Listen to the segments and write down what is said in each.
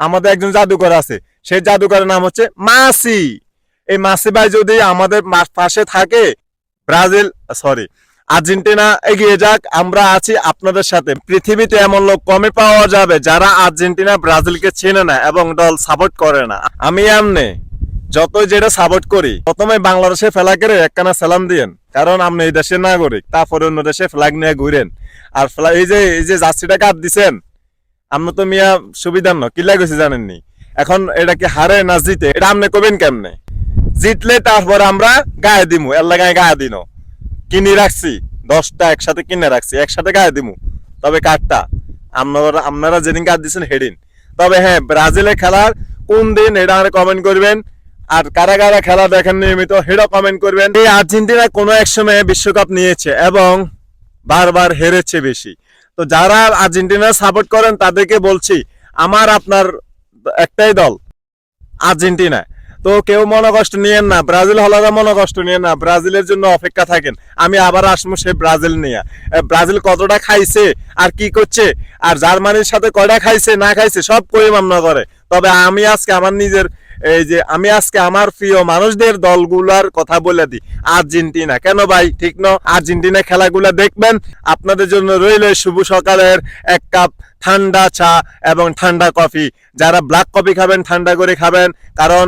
আমাদের একজন জাদুকর আছে। সেই জাদুকরের নাম হচ্ছে মাসি। এই মাসি ভাই যদি আমাদের পাশে থাকে, ব্রাজিল সরি আর্জেন্টিনা এগিয়ে যাক, আমরা আছি আপনাদের সাথে। পৃথিবীতে এমন লোক কমে পাওয়া যাবে যারা আর্জেন্টিনা, ব্রাজিলকে চেনে না এবং দল সাপোর্ট করে না। আমি এমনি যত যেটা সাপোর্ট করি, প্রথমে বাংলাদেশে ফেলা করে একখানা সালাম দিয়েন, কারণ আপনি এই দেশের নাগরিক, তারপরে অন্য দেশে ফ্ল্যাগ নিয়ে ঘুরেন। আর এই যে এই যে জার্সিটা কাপ দিছেন আপনি তো মিয়া সুবিধা ন কিলা গেছে জানেননি? এখন এটা কি হারে না জিতে, এটা আপনি কবেন কেমনে? জিতলে তারপর আমরা গায়ে দিমু এল্লা গায়ে গায়ে দিন। কিনে রাখছি, দশটা একসাথে কিনে রাখছি, একসাথে গায়ে দিমু। তবে কাঠটা আপনারা আপনারা যেদিন কাঠ দিচ্ছেন হেডিন তবে হ্যাঁ ব্রাজিলে খেলার কোন দিন, এটা আমরা কমেন্ট করবেন। আর কারা কারা খেলা দেখেন নিয়মিত সেটা কমেন্ট করবেন। এই আর্জেন্টিনা কোনো এক সময় বিশ্বকাপ নিয়েছে এবং বারবার হেরেছে বেশি। তো যারা আর্জেন্টিনা সাপোর্ট করেন, তাদেরকে বলছি, আমার আপনার একটাই দল, আর্জেন্টিনা। তো কেউ মনে কষ্ট নিয়েন না, ব্রাজিল হলারা মনে কষ্ট নিয়েন না, ব্রাজিলের জন্য অপেক্ষা থাকেন। আমি আবার আসব সে ব্রাজিল নিয়ে। ব্রাজিল কতটা খাইছে, আর কি করছে, আর জার্মানির সাথে কয়টা খাইছে, না খাইছে, সব পরিমাণ না করে। তবে আমি আজকে আমার নিজের এই যে আমি আজকে আমার প্রিয় মানুষদের দলগুলার কথা বলে দিই। আর্জেন্টিনা। কেন ভাই? ঠিক ন? আর্জেন্টিনা খেলাগুলা দেখবেন, আপনাদের জন্য রইল শুভ সকালের এক কাপ ঠান্ডা চা এবং ঠান্ডা কফি। যারা ব্ল্যাক কফি খাবেন, ঠান্ডা করে খাবেন, কারণ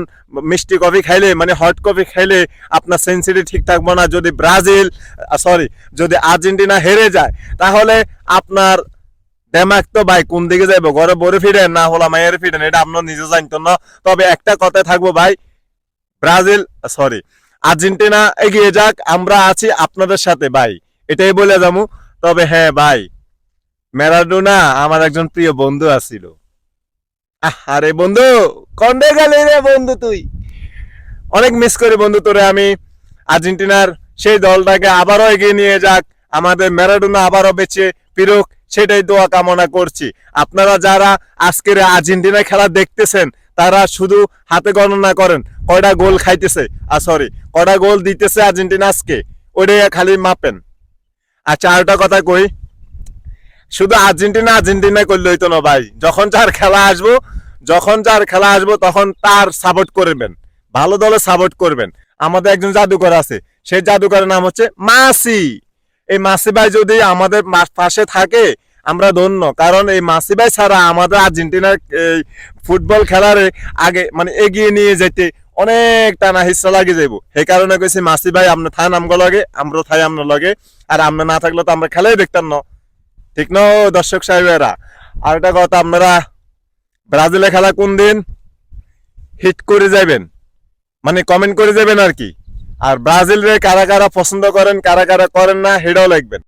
মিষ্টি কফি খাইলে মানে হট কফি খাইলে আপনার সেন্সিটি ঠিক থাকব না। যদি ব্রাজিল সরি যদি আর্জেন্টিনা হেরে যায়, তাহলে আপনার দেমাক তো ভাই, কোন দিকে যাইবো? ঘরে বরে ফিরেন না হলা মায়ের ফিরেন এটা আপনার নিজে জানতো না। তবে একটা কথায় থাকব ভাই, ব্রাজিল সরি আর্জেন্টিনা এগিয়ে যাক, আমরা আছি আপনাদের সাথে ভাই, এটাই বলে যাব। তবে হ্যাঁ ভাই, ম্যারাডোনা আমার একজন প্রিয় বন্ধু আছিল। আরে বন্ধু, কন্ডে গেলে রে বন্ধু তুই। অনেক মিস করি বন্ধু তোরে আমি। আর্জেন্টিনার সেই দলটাকে আবারও এগিয়ে নিয়ে যাক। আমাদের ম্যারাডোনা আবারও বেঁচে ফিরুক। সেটাই দোয়া কামনা করছি। আপনারা যারা আজকের আর্জেন্টিনা খেলা দেখতেছেন, তারা শুধু হাতে গণনা করেন, কয়টা গোল খাইতেছে? আর সরি কয়টা গোল দিতেছে আর্জেন্টিনা আজকে? ওইটাই খালি মাপেন। আচ্ছা আরেকটা কথা কই, শুধু আর্জেন্টিনা আর্জেন্টিনা করলে হইতো না ভাই। যখন যার খেলা আসব, যখন যার খেলা আসব, তখন তার সাপোর্ট করবেন। ভালো দলে সাপোর্ট করবেন। আমাদের একজন জাদুকর আছে, সেই জাদুকরের নাম হচ্ছে মাসি। এই মাসি ভাই যদি আমাদের পাশে থাকে, আমরা ধন্য। কারণ এই মাসি ভাই ছাড়া আমাদের আর্জেন্টিনার এই ফুটবল খেলার আগে মানে এগিয়ে নিয়ে যেতে অনেক টানা হিস্সা লাগে যাইব। সেই কারণে কইছি মাসি ভাই আপনার থাই নামগো লগে, আমরা থাই আপনার লগে। আর আমরা না থাকলে তো আমরা খেলাই দেখতাম না। ঠিক না দর্শক সাহেবেরা? আর একটা কথা, আপনারা ব্রাজিলে খেলা কোন দিন হিট করে যাবেন মানে কমেন্ট করে যাবেন আর কি। আর ব্রাজিল রে কারা কারা পছন্দ করেন কারা কারা করেন না সেটাও লিখবেন।